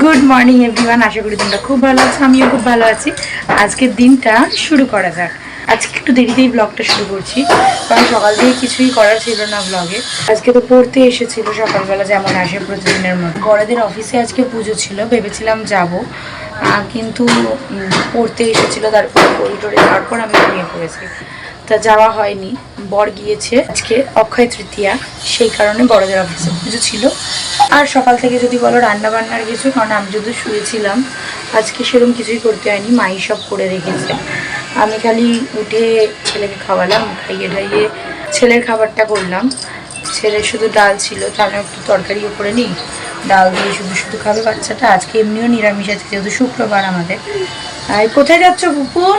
Good morning everyone আশা করি তোমরা খুব ভালো আছো, আমিও খুব ভালো আছি। আজকের দিনটা শুরু করা যাক। আজকে একটু দেরিতেই ব্লগটা শুরু করছি, কারণ সকাল থেকে কিছুই করার ছিল না ব্লগে আজকে তো পড়তে এসেছিল সকালবেলা, যেমন আসে প্রতিদিনের মতো। বড়দের অফিসে আজকে পুজো ছিল, ভেবেছিলাম যাব। কিন্তু পড়তে এসেছিল, তারপর পড়ি টড়ে তারপর আমি ঘুমিয়ে পড়েছি। তা যাওয়া হয়নি। বর গিয়েছে আজকে অক্ষয় তৃতীয়া, সেই কারণে বড়দের অফিসে পুজো ছিল। আর সকাল থেকে যদি বলো রান্না বান্নার কিছু, কারণ আমি যদি শুয়েছিলাম, আজকে সেরকম কিছুই করতে হয়নি, মাই সব করে রেখেছে। আমি খালি উঠে ছেলেকে খাওয়ালাম, খাইয়ে দাইয়ে ছেলের খাবারটা করলাম। ছেলের শুধু ডাল ছিল, তাহলে একটু তরকারিও করে নিই। ডাল দিয়ে শুধু শুধু খাবে বাচ্চাটা। আজকে এমনিও নিরামিষ আছে যেহেতু শুক্রবার আমাদের। আর কোথায় যাচ্ছ পুপুন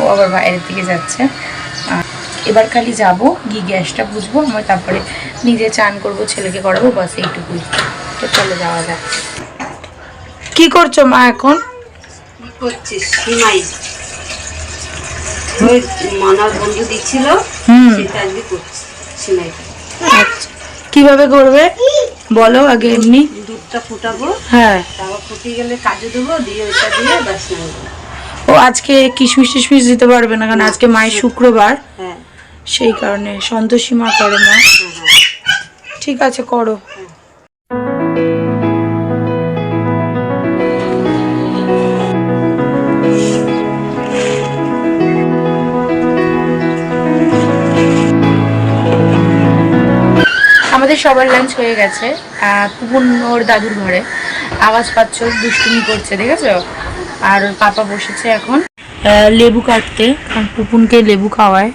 ও আবার বাইরের দিকে যাচ্ছে। এবার খালি যাব গিয়ে গ্যাসটা বুঝব আমার তারপরে নিজে চান করব ছেলেকে করাবো বাস এইটুকুই। তো চলে যাওয়া যাক। কি করছ মা এখন? কি করছিস সিমাই। মানার বন্ধু দিচ্ছিল সেটা আজকে করছি সিমাই। আচ্ছা। কীভাবে করবে? বলো আগে এমনি। দুধটা ফুটাবো হ্যাঁ। তারপর ফুটিয়ে গেলে কাজু দেবো দিয়ে ওইটা দিয়ে ব্যাস ও আজকে কিশমিশ টিশমিশ দিতে পারবে না কারণ আজকে মায়ের শুক্রবার। হ্যাঁ। সেই কারণে সন্তোষী মা করে মা। ঠিক আছে করো। আমাদের সবার লাঞ্চ হয়ে গেছে। পুপুন ওর দাদুর ঘরে। আওয়াজ পাচ্ছ দুষ্টুমি করছে দেখেছ? আর পাপা বসেছে এখন। লেবু কাটতে কারণ পুপুনকে লেবু খাওয়ায়।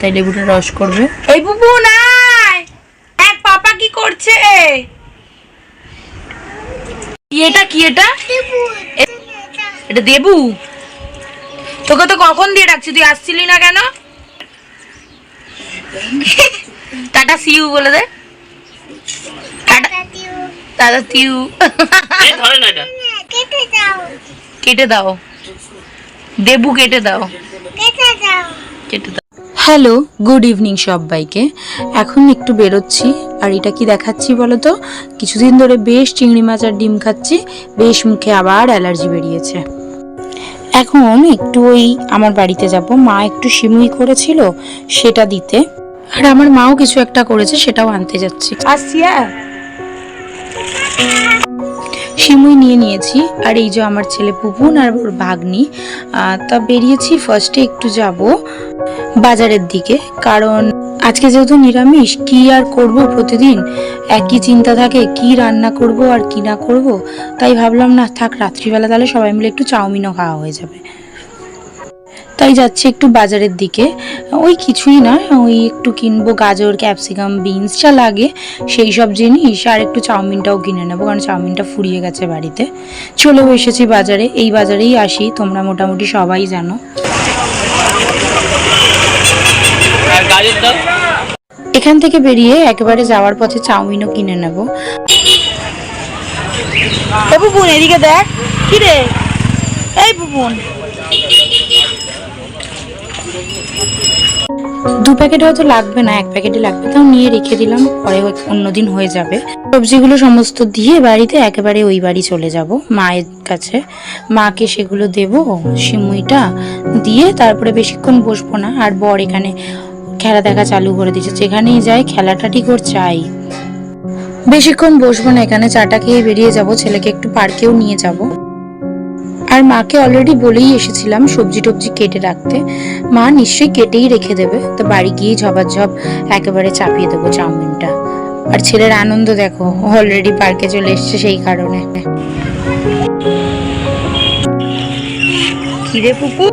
তাই লেবুটা রস করবে। এই নাই এক পাপা কি করছে? এটা কি এটা? এটা দেবু তোকে তো কখন দিয়ে রাখছি তুই আসছিলি না কেন? টাটা সিউ বলে দে। টাটা। টাটা টিউ কেটে দাও। দেবু কেটে দাও। কেটে দাও। হ্যালো গুড ইভিনিং সবাইকে। এখন একটু বেরোচ্ছি আর এটা কি দেখাচ্ছি বলো তো কিছুদিন ধরে বেশ চিংড়ি মাছ আর ডিম খাচ্ছি বেশ মুখে আবার অ্যালার্জি বেরিয়েছে। এখন একটু ওই আমার বাড়িতে যাব। মা একটু সিমুই করেছিল সেটা দিতে। আর আমার মাও কিছু একটা করেছে সেটাও আনতে যাচ্ছি। আসিয়া? সিমুই নিয়ে নিয়েছি, আর এই যে আমার ছেলে পুপুন আর ওর ভাগ্নি তা বেরিয়েছি ফার্স্টে একটু যাব বাজারের দিকে, কারণ আজকে যেহেতু নিরামিষ, কি আর করব প্রতিদিন? একই চিন্তা থাকে, কি রান্না করব আর কি না করব, তাই ভাবলাম না, থাক, রাত্রিবেলা তাহলে সবাই মিলে একটু চাউমিনও খাওয়া হয়ে যাবে। তাই যাচ্ছি একটু বাজারের দিকে। ওই কিছুই না ওই একটু কিনবো গাজর ক্যাপসিকাম বিনস যা লাগে সেই সব জিনিস আর একটু চাউমিনটাও কিনে নেব কারণ চাউমিনটা ফুরিয়ে গেছে বাড়িতে। চলেও এসেছি বাজারে এই বাজারেই আসি তোমরা মোটামুটি সবাই জানো। এখান থেকে বেরিয়ে একেবারে যাওয়ার পথে চাউমিনও কিনে নেব। বুবুন এদিকে দেখ। কি রে? এই বুবুন। দু প্যাকেট হয়তো লাগবে না, এক প্যাকেটই লাগবে, তাও নিয়ে রেখে দিলাম, পরে অন্যদিন হয়ে যাবে। সবজিগুলো সমস্ত দিয়ে বাড়িতে একেবারে ওই বাড়ি চলে যাব, মায়ের কাছে। মাকে সেগুলো দেব, সিমুইটা দিয়ে তারপরে বেশিক্ষণ বসবো না। আর বর এখানে খেলা দেখা চালু করে দিয়েছে, যেখানেই যাই খেলাটা ঠিক ওর চাই। বেশিক্ষণ বসবো না, এখানে চাটা খেয়ে বেরিয়ে যাব, ছেলেকে একটু পার্কেও নিয়ে যাব। আর মাকে অলরেডি বলেই এসেছিলাম সবজি টবজি কেটে রাখতে। মা নিশ্চয়ই কেটেই রেখে দেবে। তো বাড়ি গিয়ে ঝপাঝপ একেবারে চাপিয়ে দেবো চাউমিনটা। আর ছেলের আনন্দ দেখো অলরেডি পার্কে চলে এসছে সেই কারণে। কিরে পুপু?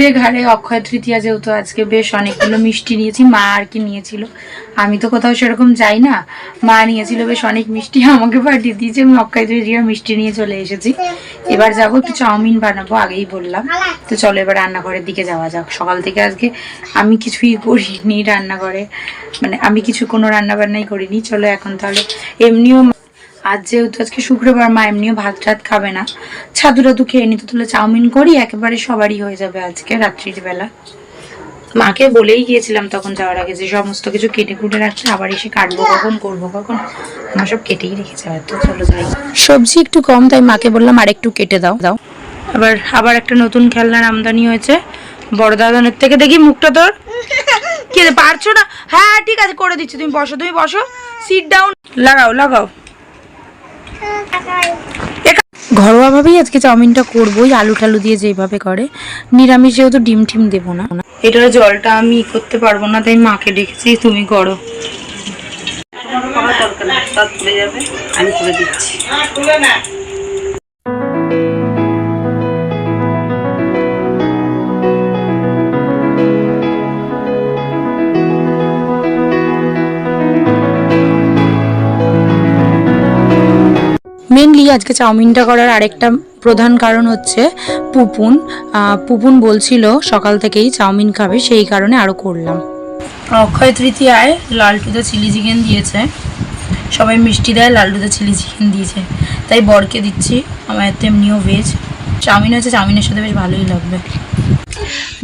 ঘুরে ঘাড়ে অক্ষয় তৃতীয়া যেহেতু আজকে বেশ অনেকগুলো মিষ্টি নিয়েছি, মা আর কি নিয়েছিল। আমি তো কোথাও সেরকম যাই না, মা নিয়েছিল বেশ অনেক মিষ্টি, আমাকে পাঠিয়ে দিয়েছে, আমি অক্ষয় তৃতীয়া মিষ্টি নিয়ে চলে এসেছি। এবার যাব একটু চাউমিন বানাবো, আগেই বললাম। তো চলো এবার রান্নাঘরের দিকে যাওয়া যাক। সকাল থেকে আজকে আমি কিছুই করিনি রান্নাঘরে মানে আমি কিছু কোনো রান্নাবান্নাই করিনি। চলো এখন তাহলে এমনিও আজ যেহেতু আজকে শুক্রবার মা এমনিও ভাত টাত খাবে না। ছাতু টাতু খেয়ে নিতে তুলে চাউমিন করি একেবারে সবারই হয়ে যাবে আজকে রাত্রির বেলা। মাকে বলেই গিয়েছিলাম তখন যাওয়ার আগে যে সমস্ত কিছু কেটে কুটে রাখছে আবার এসে কাটবো কখন করব কখন মা সব কেটেই রেখেছে হয়তো চলো যাই। সবজি একটু কম তাই মাকে বললাম আর একটু কেটে দাও দাও। আবার আবার একটা নতুন খেলনার আমদানি হয়েছে। বড় দাদানের থেকে দেখি মুখটা তোর। কি পারছ না? হ্যাঁ ঠিক আছে করে দিচ্ছি তুমি বসো তুমি বসো। সিট ডাউন লাগাও লাগাও। ঘরোয়াভাবেই আজকে চাউমিনটা করবোই আলু টালু দিয়ে যেভাবে করে। নিরামিষ যেহেতু ডিম টিম দেবো না। এটার জলটা আমি ই করতে পারব না তাই মাকে ডেকেছি তুমি করো। আমি করে দিচ্ছি। আজকে চাউমিনটা করার আরেকটা প্রধান কারণ হচ্ছে পুপুন। পুপুন বলছিল সকাল থেকেই চাউমিন খাবে, সেই কারণে আরও করলাম। অক্ষয় তৃতীয়ায় লালটুতে চিলি চিকেন দিয়েছে। সবাই মিষ্টি দেয় লালটুতে চিলি চিকেন দিয়েছে। তাই বরকে দিচ্ছি, আমার এত এমনিও ভেজ চাউমিন হচ্ছে চাউমিনের সাথে বেশ ভালোই লাগবে।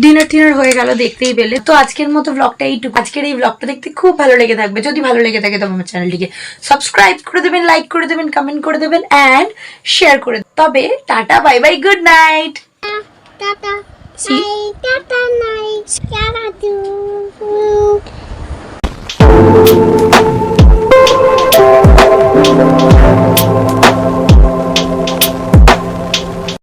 ডিনার টিনার হয়ে গেল দেখতেই পেলে। তো আজকের মতো ব্লগটা এইটুকু। আজকের এই ব্লগটা দেখতে খুব ভালো লেগে থাকবে। যদি ভালো লেগে থাকে তবে আমার চ্যানেলটিকে সাবস্ক্রাইব করে দেবেন লাইক করে দেবেন কমেন্ট করে দেবেন অ্যান্ড শেয়ার করে দেবেন। তবে tata bye bye good night Tata.